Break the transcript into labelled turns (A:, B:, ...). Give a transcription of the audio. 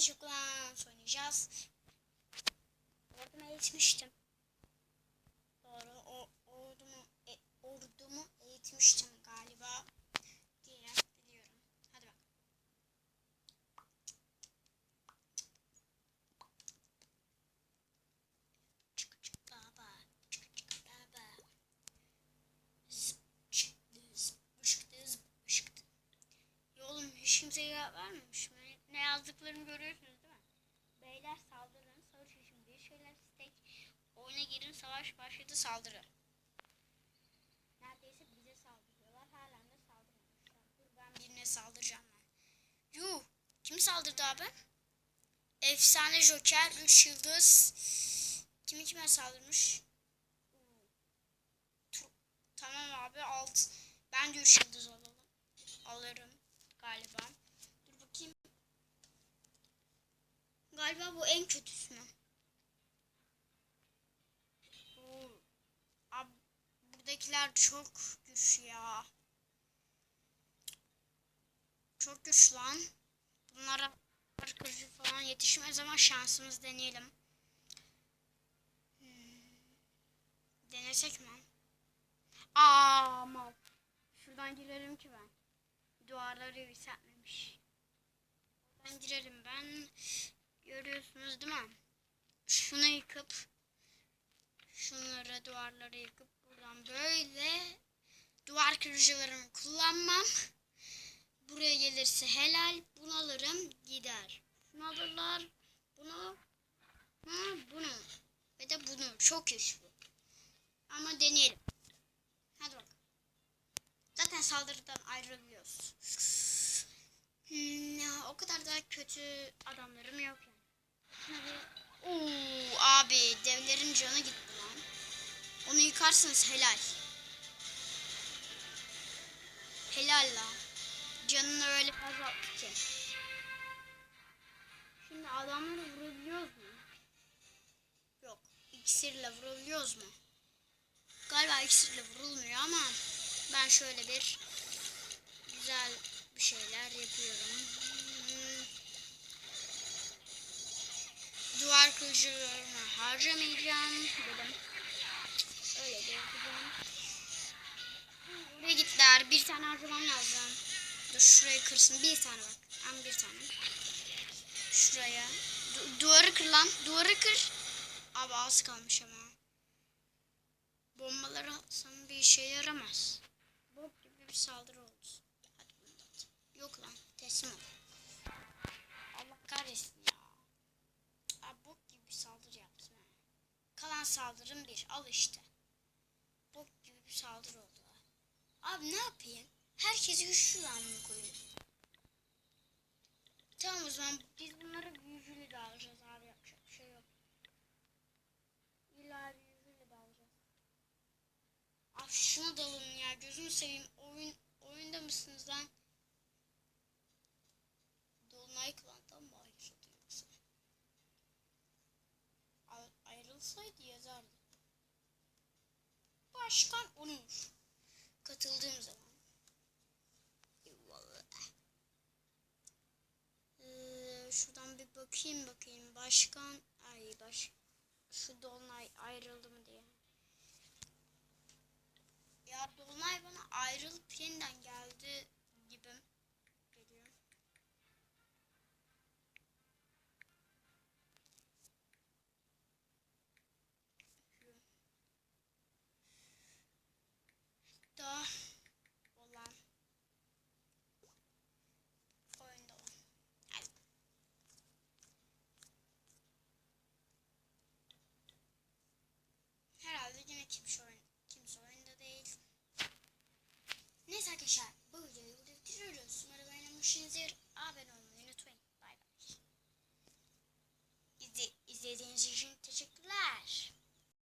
A: Of Clans oynayacağız. Ordumu eğitmiştim. Doğru. O ordumu e, ordumu eğitmiştim galiba diye biliyorum. Hadi bak. Çık çık baba. Çık çık baba. Zıp çıktı zıp çıktı zıp çıktı. Ya oğlum hiç kimse cevap vermemiş mi? Ne yazdıklarını görüyorsunuz değil mi? Beyler saldırın, savaş için bir şeyler istek. Oyuna girin, savaş başladı, saldırı. Neredeyse bize saldırıyorlar, halen de saldırmamışlar. Dur ben birine saldıracağım ben. Yuh, kim saldırdı abi? Efsane Joker, 3 yıldız. Kimi kime saldırmış? Tamam abi, alt. Ben de 3 yıldız alalım. Alırım galiba. Dur bakayım. Galiba bu en kötüsü? Oo. Abi, buradakiler çok güçlü ya. Çok güçlü lan. Bunlara kırıcı falan yetişmez ama şansımız deneyelim. Hmm. Denesek mi? Aa. Şuradan girerim ki ben. Duvarları yükseltmemiş. Ben girerim ben. Görüyorsunuz değil mi? Şunu yıkıp şunları duvarları yıkıp buradan böyle duvar kırıcılarımı kullanmam. Buraya gelirse helal. Bunu alırım gider. Şunu alırlar. Bunu ha, bunu ve de bunu. Çok güçlü. Ama deneyelim. Hadi bakalım. Zaten saldırıdan ayrılıyoruz. Hmm, o kadar da kötü adamlarım yok. Oo, abi devlerin canı gitti lan. Onu yıkarsınız helal. Helal la. Canını öyle fazla attı ki. Şimdi adamları vurabiliyoruz mu? Yok. İksirle vurabiliyoruz mu? Galiba iksirle vurulmuyor ama ben şöyle bir güzel bir şeyler yapıyorum. Hmm. Duvar kılıcılarını harcamayacağım dedim. Öyle de yapacağım. Buraya gittiler. Bir tane harcamam lazım. Dur şurayı kırsın. Bir tane bak. Ama bir tane. Şuraya. Du- duvarı kır lan. Duvarı kır. Abi az kalmış ama. Bombaları atsam bir işe yaramaz. Bok gibi bir saldırı oldu. Hadi bunu. Yok lan teslim ol. Saldırım bir. Al işte. Bok gibi bir saldırı oldu. Abi ne yapayım? Herkesi güçlü mı koyuyor? Tamam o zaman biz bunları büyücüyle de alacağız abi yapacak bir şey yok. İlla büyücüyle de alacağız. Abi şunu da alın ya gözümü seveyim. Oyun oyunda mısınız lan? Dolunay klandan mı ayrıldı yoksa? Ay- ayrılsaydı yazardı. Başkan Onur. Katıldığım zaman. Eyvallah. Ee, şuradan bir bakayım bakayım. Başkan ay baş şu Dolunay ayrıldı mı diye.